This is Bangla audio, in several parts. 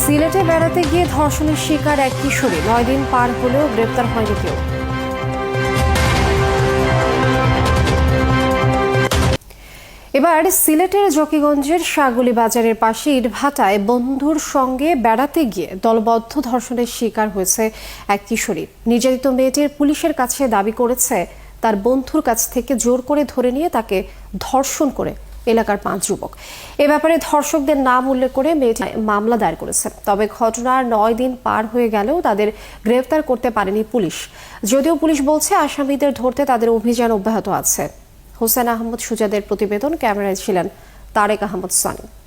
সিলেটে বেড়াতে গিয়ে ধর্ষণের শিকার এক কিশোরী। নয় দিন পার হলেও গ্রেপ্তার হয়নি কেউ। এবার সিলেটের জকিগঞ্জের শাগুলি বাজারের পাশে ইটভাটায় বন্ধুর সঙ্গে বেড়াতে গিয়ে দলবদ্ধ ধর্ষণের শিকার হয়েছে এক কিশোরী। নির্যাতিত মেয়েটির পুলিশের কাছে দাবি করেছে, তার বন্ধুর কাছ থেকে জোর করে ধরে নিয়ে তাকে ধর্ষণ করে এলাকার পাঁচ যুবক। এ ব্যাপারে ধর্ষকদের নাম উল্লেখ করে মেয়েটি মামলা দায়ের করেছে। তবে ঘটনার নয় দিন পার হয়ে গেলেও তাদের গ্রেফতার করতে পারেনি পুলিশ। যদিও পুলিশ বলছে, আসামিদের ধরতে তাদের অভিযান অব্যাহত আছে। হোসেন আহমদ সুজাদের প্রতিবেদন, ক্যামেরায় ছিলেন তারেক আহমদ সানি।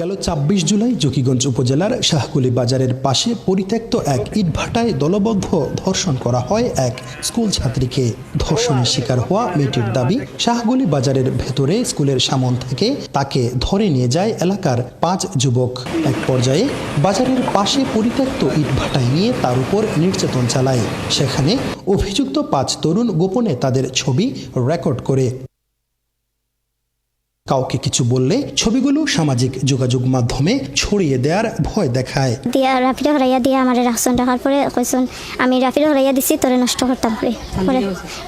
গেল ছাব্বিশ জুলাই জকিগঞ্জ উপজেলার শাহকুলি বাজারের পাশে পরিত্যক্ত এক ইটভাটায় দলবদ্ধ ধর্ষণ করা হয় এক স্কুল ছাত্রীকে। ধর্ষণের শিকার হওয়া মেয়েটির দাবি শাহগুলি বাজারের ভেতরে স্কুলের সামন থেকে তাকে ধরে নিয়ে যায় এলাকার পাঁচ যুবক। এক পর্যায়ে বাজারের পাশে পরিত্যক্ত ইটভাটায় নিয়ে তার উপর নির্যাতন চালায়। সেখানে অভিযুক্ত পাঁচ তরুণ গোপনে তাদের ছবি রেকর্ড করে। কাউকে কিছু বললে ছবিগুলো সামাজিক যোগাযোগ মাধ্যমে ছড়িয়ে দেওয়ার ভয় দেখায়। দিয়া রাফিরে হরাইয়া দিয়া আমার রাখছন রাখার পরে কইসন, আমি রাফিরে হরাইয়া দিছি, তোরে নষ্ট করতাম পরে। পরে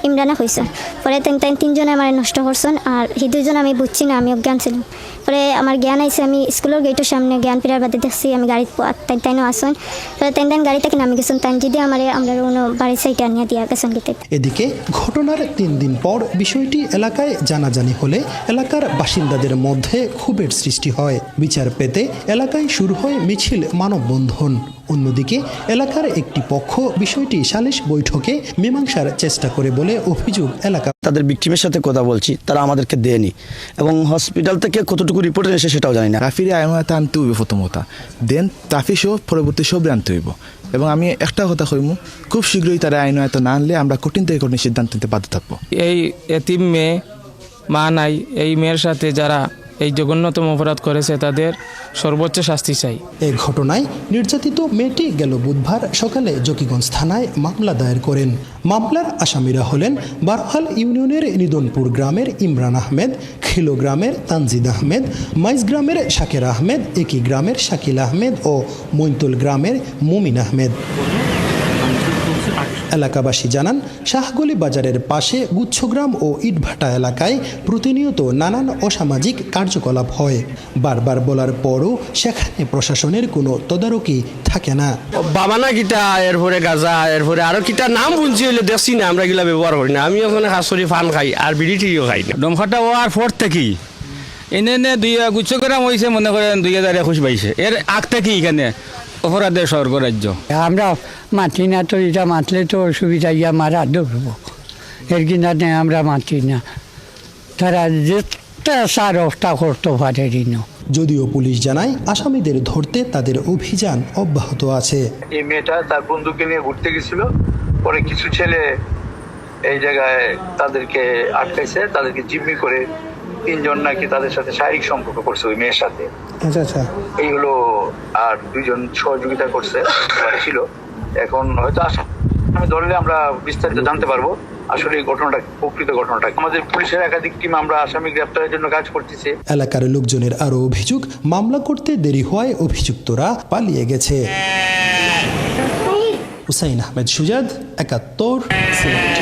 ইমরানা কইসন, পরে তিন তিনজনে আমার নষ্ট করছন আর সেই দুজন আমি বুঝছি না, আমি অজ্ঞান ছিলাম। পরে আমার জ্ঞান আইছে আমি স্কুলের গেটের সামনে জ্ঞান ফিরার বাদে দেখছি আমি গাড়িত তাই আসন পরে তাই তাই গাড়ি থেকে নামি গেছেন তাই যদি আমার আমরা অন্য বাড়ির সাইডে আনিয়া দিয়া গেছেন গেতে এদিকে ঘটনার তিন দিন পর বিষয়টি এলাকায় জানাজানি হলে এলাকার বাসিন্দাদের মধ্যে ক্ষোভের সৃষ্টি হয়। বিচার পেতে এলাকায় শুরু হয় মিছিল মানববন্ধন। অন্যদিকে এলাকার একটি পক্ষ বিষয়টি সালিশ বৈঠকে মীমাংসার চেষ্টা করে বলে অভিযোগ এলাকা তাদের বিক্টিমের সাথে কথা বলছি তারা আমাদেরকে দেয়নি। এবং হসপিটাল থেকে কতটুকু রিপোর্ট এসে সেটাও জানি না। রাফিরে আইনতা আনতে হইব প্রথম কথা দেন তাফি সহ পরবর্তী সব আনতে হইব। এবং আমি একটা কথা কইমু খুব শীঘ্রই তারা আইন আয়ত না আনলে আমরা কঠিন থেকে কঠিন সিদ্ধান্ত নিতে বাধ্য থাকব। এই এতিম মেয়ে মা নাই এই মেয়ের সাথে যারা এই জঘন্যতম অপরাধ করেছে তাদের সর্বোচ্চ শাস্তি চাই। এ ঘটনায় নির্যাতিত মেয়েটি গেল বুধবার সকালে জকিগঞ্জ থানায় মামলা দায়ের করেন। মামলার আসামিরা হলেন বারহাল ইউনিয়নের নিদনপুর গ্রামের ইমরান আহমেদ, খিলো গ্রামের তানজিদ আহমেদ, মাইজ গ্রামের শাকের আহমেদ একই গ্রামের শাকিল আহমেদ ও মৈতুল গ্রামের মুমিন আহমেদ। এলাকাবাসী জানান শাহগলি বাজারের পাশে গুচ্ছগ্রাম ও ইটভাটা এলাকায় প্রতিনিয়ত নানান অসামাজিক কার্যকলাপ হয়। বারবার বলার পরও সেখানে প্রশাসনের কোনো তদারকি থাকে না। বাবানা কিটা এরপরে গাজা এরপরে আরও কিটা নাম শুনছি হইলে দেখছি না আমরা গিলা ব্যবহার করি না। আমি ওখানে হাসরি ফান খাই আর বিড়ি টিড়িও খাই না। দমফাটা হওয়ার পর থেকেই এনে এনে দুই গুচ্ছগ্রাম হয়েছে মনে করেন দুই হাজার একুশ বাইশে। এর আগ থেকেই এখানে। অপরাধের স্বর্গ রাজ্য। আমরা মাতি না তো এটা মাতলে তো অসুবিধা ইয়া মারা ধরব এর কিনারে আমরা মাতি না। তারা যেটা সার অবস্থা করতে পারে ঋণ যদিও পুলিশ জানায় আসামিদের ধরতে তাদের অভিযান অব্যাহত আছে। এই মেয়েটা তার বন্ধুকে নিয়ে ঘুরতে গেছিল। পরে কিছু ছেলে এই জায়গায় তাদেরকে আটকাইছে তাদেরকে জিম্মি করে তিনজন নাকি তাদের সাথে শারীরিক সম্পর্ক করছে ওই মেয়ের সাথে। আচ্ছা আচ্ছা। এই হলো আর দুইজন সহযোগিতা করছে ছিল। এখন হয়তো আসা আমি ধরলে আমরা বিস্তারিত জানতে পারব আসলে এই ঘটনাটা প্রকৃত ঘটনাটা আমাদের পুলিশের একাধিক টিম আমরা আসামি গ্রেপ্তারের জন্য কাজ করতেছি। এলাকার লোকজনের আরও অভিযোগ মামলা করতে দেরি হওয়ায় অভিযুক্তরা পালিয়ে গেছে। হুসাইন আহমেদ সুজাদ একাত্তর সিলেট।